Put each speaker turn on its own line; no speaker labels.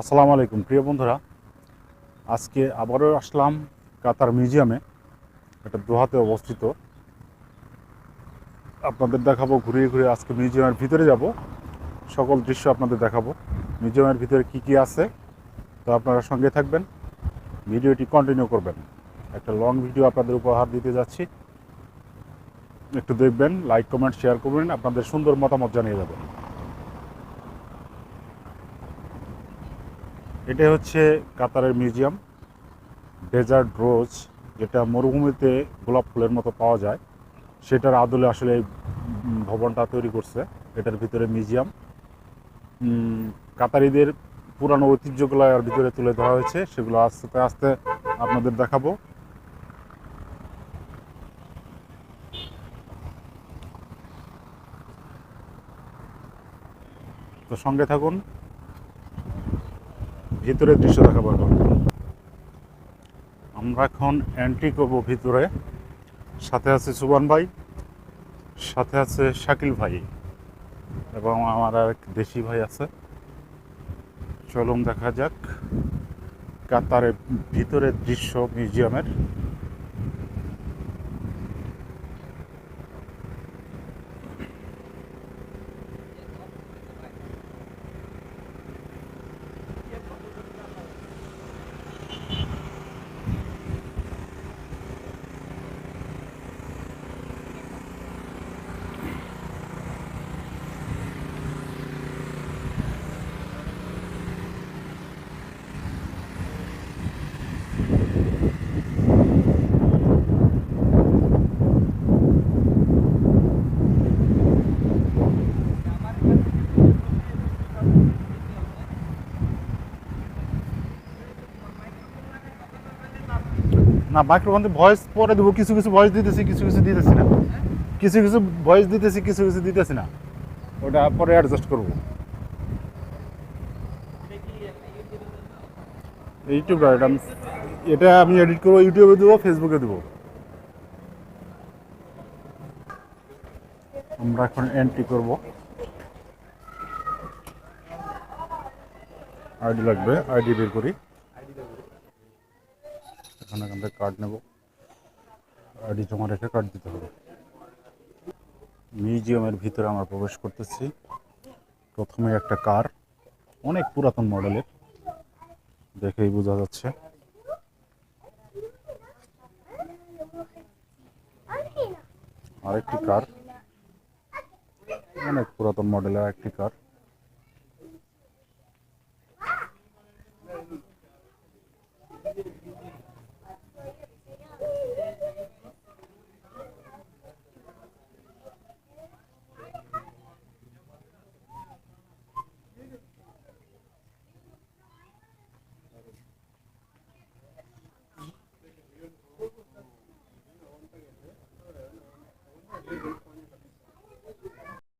আসসালামু আলাইকুম, প্রিয় বন্ধুরা। আজকে আবারও আসলাম কাতার মিউজিয়ামে, এটা দোহাতে অবস্থিত। আপনাদের দেখাবো, ঘুরিয়ে ঘুরিয়ে আজকে মিউজিয়ামের ভিতরে যাব। সকল দৃশ্য আপনাদের দেখাবো। মিউজিয়ামের ভিতরে কি কি আছে, তো আপনারা সঙ্গে থাকবেন। ভিডিওটি কন্টিনিউ করবেন। একটা লং ভিডিও আপনাদের উপহার দিতে যাচ্ছি। একটু দেখবেন লাইক কমেন্ট শেয়ার করবেন। আপনাদের সুন্দর মতামত জানিয়ে যাবেন। এটা হচ্ছে কাতারের মিউজিয়াম। ডেজার্ট রোজ, যেটা মরুভূমিতে গোলাপ ফুলের মতো পাওয়া যায়, সেটার আদলে আসলে এই ভবনটা তৈরি করছে। এটার ভিতরে মিউজিয়াম। কাতারিদের পুরানো ঐতিহ্যগুলো এর ভিতরে তুলে ধরা হয়েছে। সেগুলো আস্তে আস্তে আপনাদের দেখাবো। তো সঙ্গে থাকুন। ভিতরের দৃশ্য দেখাবো এখন। আমরা এখন অ্যান্টি করব ভিতরে। সাথে আছে সুবান ভাই, সাথে আছে শাকিল ভাই এবং আমার এক দেশি ভাই আছে। চলুন দেখা যাক। কাতারের ভিতরের দৃশ্য মিউজিয়ামের। না মাইক্রোফোন ভয়েস পরে দেবো, কিছু কিছু ভয়েস দিতেছি, কিছু কিছু দিতেছি না। কিছু কিছু ভয়েস দিতেছি, কিছু কিছু দিতেছি না। ওটা পরে অ্যাডজাস্ট করব। ইউটিউবটা এটা এটা আমি এডিট করব ইউটিউবে দেবো ফেসবুকে দেবো। আমরা এখন এন্ট্রি করব। আইডি লাগবে আইডি বের করি। এখানে এখান থেকে কার্ড নেব। আইডি জমা রেখে কার্ড দিতে হবে। মিউজিয়ামের ভিতরে আমরা প্রবেশ করতেছি। প্রথমে একটা কার অনেক পুরাতন মডেলের দেখেই বোঝা যাচ্ছে। আরেকটি কার অনেক পুরাতন মডেলের একটি কার